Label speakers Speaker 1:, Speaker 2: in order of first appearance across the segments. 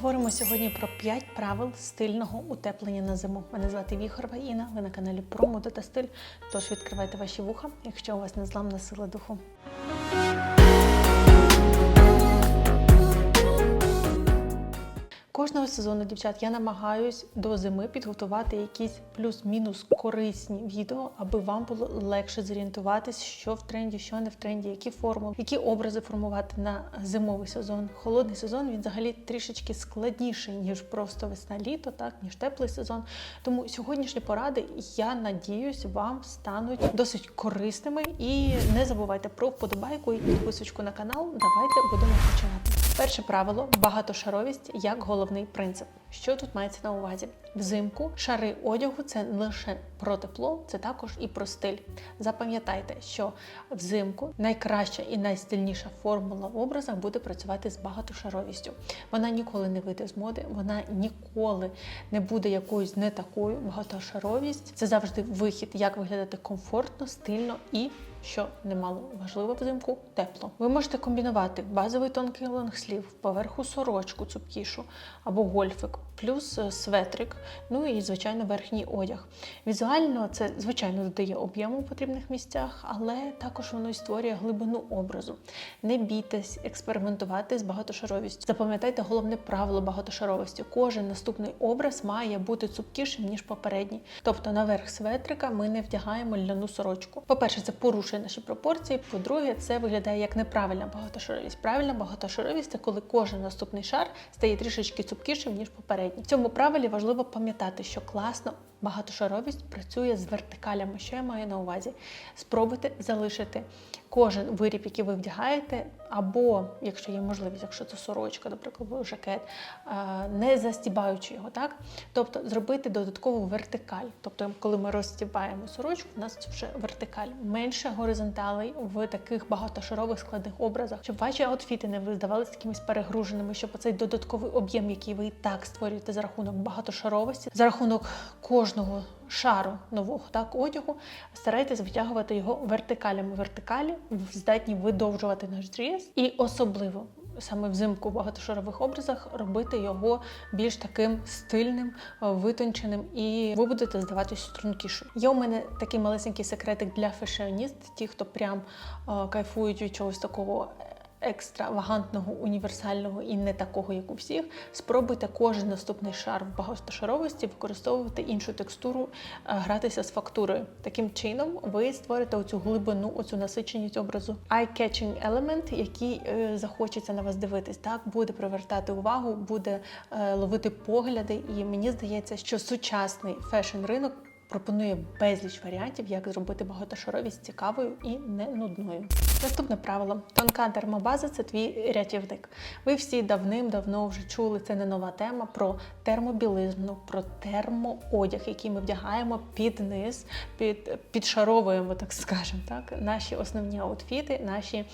Speaker 1: Поговоримо сьогодні про 5 правил стильного утеплення на зиму. Мене звати Віхорова Інна. Ви на каналі про моду та стиль. Тож відкривайте ваші вуха, якщо у вас незламна сила духу. Кожного сезону, дівчат, я намагаюсь до зими підготувати якісь плюс-мінус корисні відео, аби вам було легше зорієнтуватись, що в тренді, що не в тренді, які формули, які образи формувати на зимовий сезон. Холодний сезон він взагалі трішечки складніший, ніж просто весна-літо, так ніж теплий сезон. Тому сьогоднішні поради, я надіюсь, вам стануть досить корисними. І не забувайте про вподобайку і підписочку на канал. Давайте будемо починати. Перше правило багатошаровість як головний принцип. Що тут мається на увазі? Взимку шари одягу це не лише про тепло, це також і про стиль. Запам'ятайте, що взимку найкраща і найстильніша формула в образах буде працювати з багатошаровістю. Вона ніколи не вийде з моди, вона ніколи не буде якоюсь не такою. Багатошаровість це завжди вихід, як виглядати комфортно, стильно і. Що немало важливо взимку тепло. Ви можете комбінувати базовий тонкий лонгслів, поверху сорочку цупкішу або гольфик, плюс е, светрик, ну і звичайно верхній одяг. Візуально це звичайно додає об'єму в потрібних місцях, але також воно й створює глибину образу. Не бійтесь експериментувати з багатошаровістю. Запам'ятайте головне правило багатошаровості. Кожен наступний образ має бути цупкішим ніж попередній. Тобто наверх светрика ми не вдягаємо ляну сорочку. По-перше, це порушує наші пропорції. По-друге, це виглядає як неправильна багатошаровість. Правильна багатошаровість це коли кожен наступний шар стає трішечки цупкішим ніж попередній. В цьому правилі важливо пам'ятати, що класно багатошаровість працює з вертикалями. Що я маю на увазі? Спробуйте залишити кожен виріб, який ви вдягаєте, або, якщо є можливість, якщо це сорочка, наприклад, жакет, е, не застібаючи його, так? Тобто зробити додаткову вертикаль. Тобто, коли ми розстібаємо сорочку, у нас вже вертикаль. Менше горизонталей в таких багатошарових складних образах, щоб ваші аутфіти не здавалися якимись перегруженими, щоб цей додатковий об'єм, який ви і так створюєте за рахунок багатошаровості, за рахунок кожного шару нового так одягу, старайтесь витягувати його вертикалями. Вертикалі здатні видовжувати наш зріз, і особливо. Саме взимку в багатошарових образах робити його більш таким стильним, витонченим, і ви будете здаватись стрункішою. Є у мене такий малесенький секретик для фешеоніст, ті, хто прям е, кайфують від чогось такого екстравагантного, універсального і не такого, як у всіх. Спробуйте кожен наступний шар в багатошаровості використовувати іншу текстуру, е, гратися з фактурою. Таким чином ви створите оцю глибину, оцю насиченість образу. Eye-catching element, який е, захочеться на вас дивитись, так буде привертати увагу, буде е, ловити погляди. І мені здається, що сучасний фешн ринок. Пропонує безліч варіантів, як зробити багатошаровість цікавою і не нудною. Наступне правило: тонка термобаза це твій рятівник. Ви всі давним-давно вже чули, це не нова тема про термобілизну, про термоодяг, який ми вдягаємо під низ, під, підшаровуємо, так скажемо, так, наші основні аутфіти, наші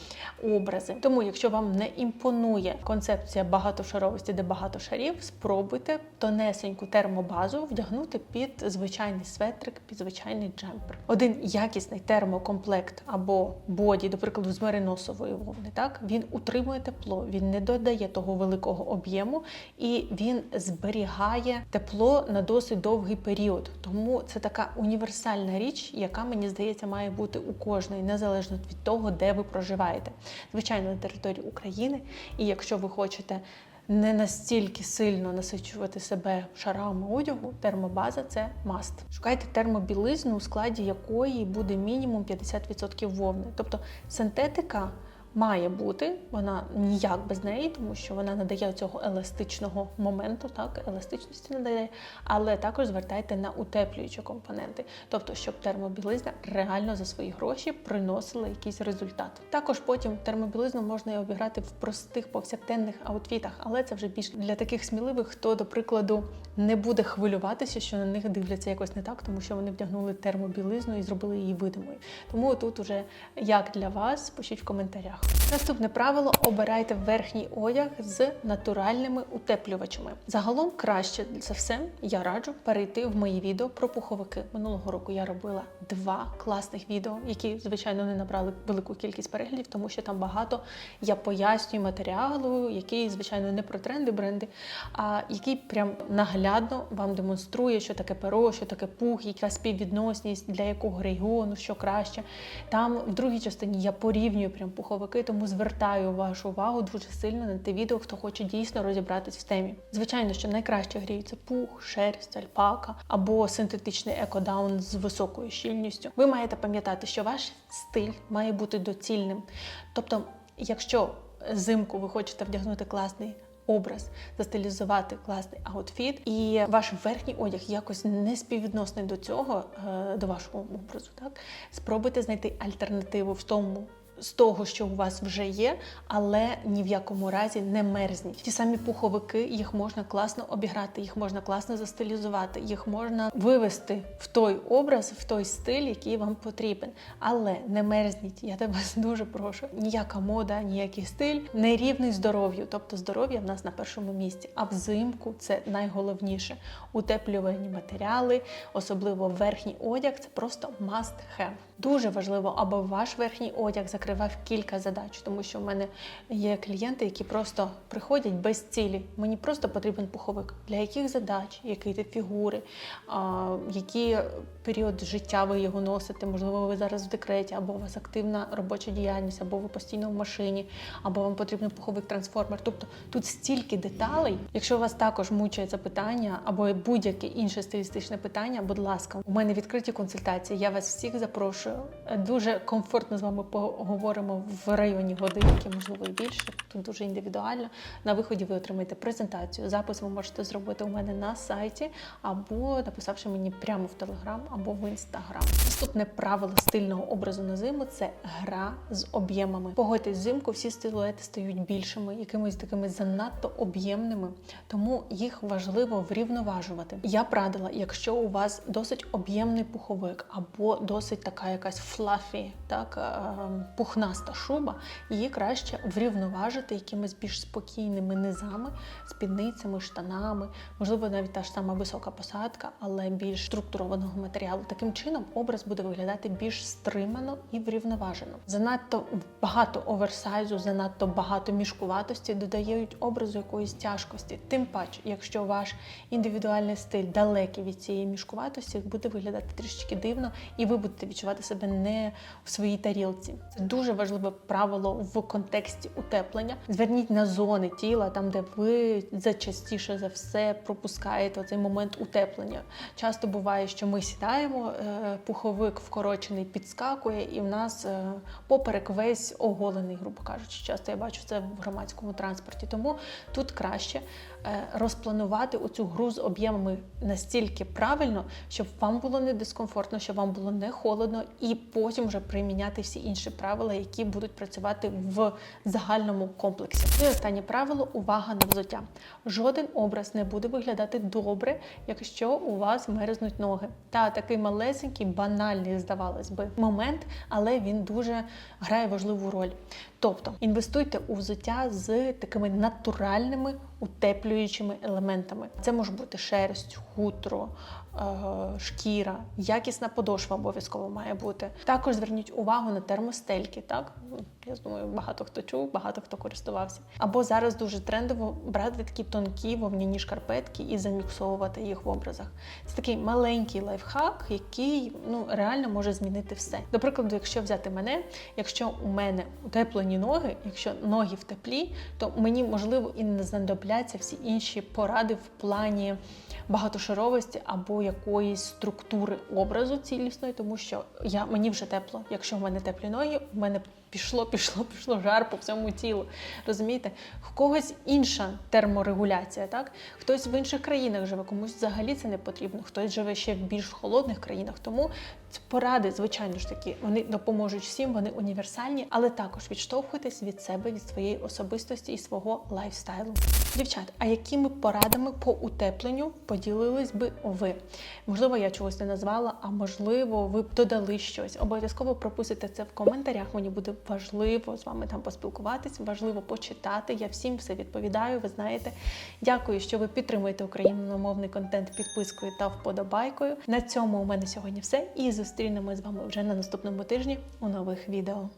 Speaker 1: образи. Тому, якщо вам не імпонує концепція багатошаровості, де багато шарів, спробуйте тонесеньку термобазу вдягнути під звичайний светрик, під звичайний джемпер. Один якісний термокомплект або боді, до прикладу, з мериносової вовни, так він утримує тепло, він не додає того великого об'єму і він зберігає тепло на досить довгий період. Тому це така універсальна річ, яка мені здається має бути у кожної, незалежно від того, де ви проживаєте. Звичайно, на території України. І якщо ви хочете не настільки сильно насичувати себе шарами одягу, термобаза це маст. Шукайте термобілизну, у складі якої буде мінімум 50% вовни. Тобто синтетика має бути, вона ніяк без неї, тому що вона надає цього еластичного моменту, так, еластичності надає, але також звертайте на утеплюючі компоненти, тобто, щоб термобілизна реально за свої гроші приносила якийсь результат. Також потім термобілизну можна і обіграти в простих повсякденних аутфітах, але це вже більш для таких сміливих, хто, до прикладу, не буде хвилюватися, що на них дивляться якось не так, тому що вони вдягнули термобілизну і зробили її видимою. Тому тут уже як для вас, пишіть в коментарях. Наступне правило: обирайте верхній одяг з натуральними утеплювачами. Загалом краще за все я раджу перейти в мої відео про пуховики. Минулого року я робила два класних відео, які звичайно не набрали велику кількість переглядів, тому що там багато я пояснюю матеріалу, який звичайно не про тренди, бренди, а який прям наглядно вам демонструє, що таке перо, що таке пух, яка співвідносність для якого регіону, що краще. Там в другій частині я порівнюю прям пуховики, тому звертаю вашу увагу дуже сильно на те відео, хто хоче дійсно розібратись в темі. Звичайно, що найкраще гріється пух, шерсть, альпака або синтетичний екодаун з високою щільністю. Ви маєте пам'ятати, що ваш стиль має бути доцільним. Тобто, якщо зимку ви хочете вдягнути класний образ, застилізувати класний аутфіт, і ваш верхній одяг якось не співвідносний до цього, е, до вашого образу, так спробуйте знайти альтернативу в тому. З того, що у вас вже є, але ні в якому разі не мерзніть. Ті самі пуховики, їх можна класно обіграти, їх можна класно застилізувати, їх можна вивести в той образ, в той стиль, який вам потрібен. Але не мерзніть. Я тебе дуже прошу. Ніяка мода, ніякий стиль не рівний здоров'ю. Тобто здоров'я в нас на першому місці. А взимку це найголовніше. Утеплювальні матеріали, особливо верхній одяг, це просто must have. Дуже важливо, аби ваш верхній одяг закривав кілька задач, тому що в мене є клієнти, які просто приходять без цілі. Мені просто потрібен пуховик. Для яких задач, який тип фігури, а, який період життя ви його носите, можливо, ви зараз в декреті, або у вас активна робоча діяльність, або ви постійно в машині, або вам потрібен пуховик трансформер. Тобто тут стільки деталей. Якщо вас також мучає це питання, або будь-яке інше стилістичне питання, будь ласка, у мене відкриті консультації. Я вас всіх запрошую. Дуже комфортно з вами поговоримо в районі годинки, можливо, і більше. Тут дуже індивідуально. На виході ви отримаєте презентацію. Запис ви можете зробити у мене на сайті, або написавши мені прямо в Телеграм, або в інстаграм. Наступне правило стильного образу на зиму це гра з об'ємами. Погодьтесь, взимку всі силуети стають більшими, якимись такими занадто об'ємними, тому їх важливо врівноважувати. Я б радила, якщо у вас досить об'ємний пуховик або досить така якась флафі, так е, пухнаста шуба, її краще врівноважити якимись більш спокійними низами, спідницями, штанами, можливо, навіть та ж сама висока посадка, але більш структурованого матеріалу. Таким чином образ буде виглядати більш стримано і врівноважено. Занадто багато оверсайзу, занадто багато мішкуватості додають образу якоїсь тяжкості. Тим паче, якщо ваш індивідуальний стиль далекий від цієї мішкуватості, буде виглядати трішечки дивно, і ви будете відчувати себе не в своїй тарілці. Це дуже важливе правило в контексті утеплення. Зверніть на зони тіла, там де ви зачастіше за все пропускаєте цей момент утеплення. Часто буває, що ми сідаємо, е, пуховик вкорочений підскакує, і в нас е, поперек весь оголений, грубо кажучи. Часто я бачу це в громадському транспорті. Тому тут краще розпланувати оцю гру з об'ємами настільки правильно, щоб вам було не дискомфортно, щоб вам було не холодно, і потім вже приміняти всі інші правила, які будуть працювати в загальному комплексі. І останнє правило увага на взуття. Жоден образ не буде виглядати добре, якщо у вас мерзнуть ноги. Та такий малесенький, банальний, здавалось би, момент, але він дуже грає важливу роль. Тобто інвестуйте у взуття з такими натуральними утеплюючими елементами. Це може бути шерсть, хутро, е, шкіра, якісна подошва обов'язково має бути. Також зверніть увагу на термостельки. Так я думаю, багато хто чув, багато хто користувався. Або зараз дуже трендово брати такі тонкі вовняні шкарпетки і заміксовувати їх в образах. Це такий маленький лайфхак, який ну реально може змінити все. До прикладу, якщо взяти мене, якщо у мене утеплені ноги, якщо ноги в теплі, то мені можливо і не знадобляться всі інші поради в плані багатошаровості або якоїсь структури образу цілісної, тому що я мені вже тепло. Якщо в мене теплі ноги, в мене пішло, пішло, пішло жар по всьому тілу. Розумієте? В когось інша терморегуляція, так? Хтось в інших країнах живе, комусь взагалі це не потрібно, хтось живе ще в більш холодних країнах. Тому Поради, звичайно ж таки, вони допоможуть всім, вони універсальні, але також відштовхуйтесь від себе, від своєї особистості і свого лайфстайлу. Дівчат, а якими порадами по утепленню поділились би ви? Можливо, я чогось не назвала, а можливо, ви б додали щось. Обов'язково пропустите це в коментарях. Мені буде важливо з вами там поспілкуватись, важливо почитати. Я всім все відповідаю. Ви знаєте. Дякую, що ви підтримуєте україномовний контент підпискою та вподобайкою. На цьому у мене сьогодні все. І зустрінемось з вами вже на наступному тижні у нових відео.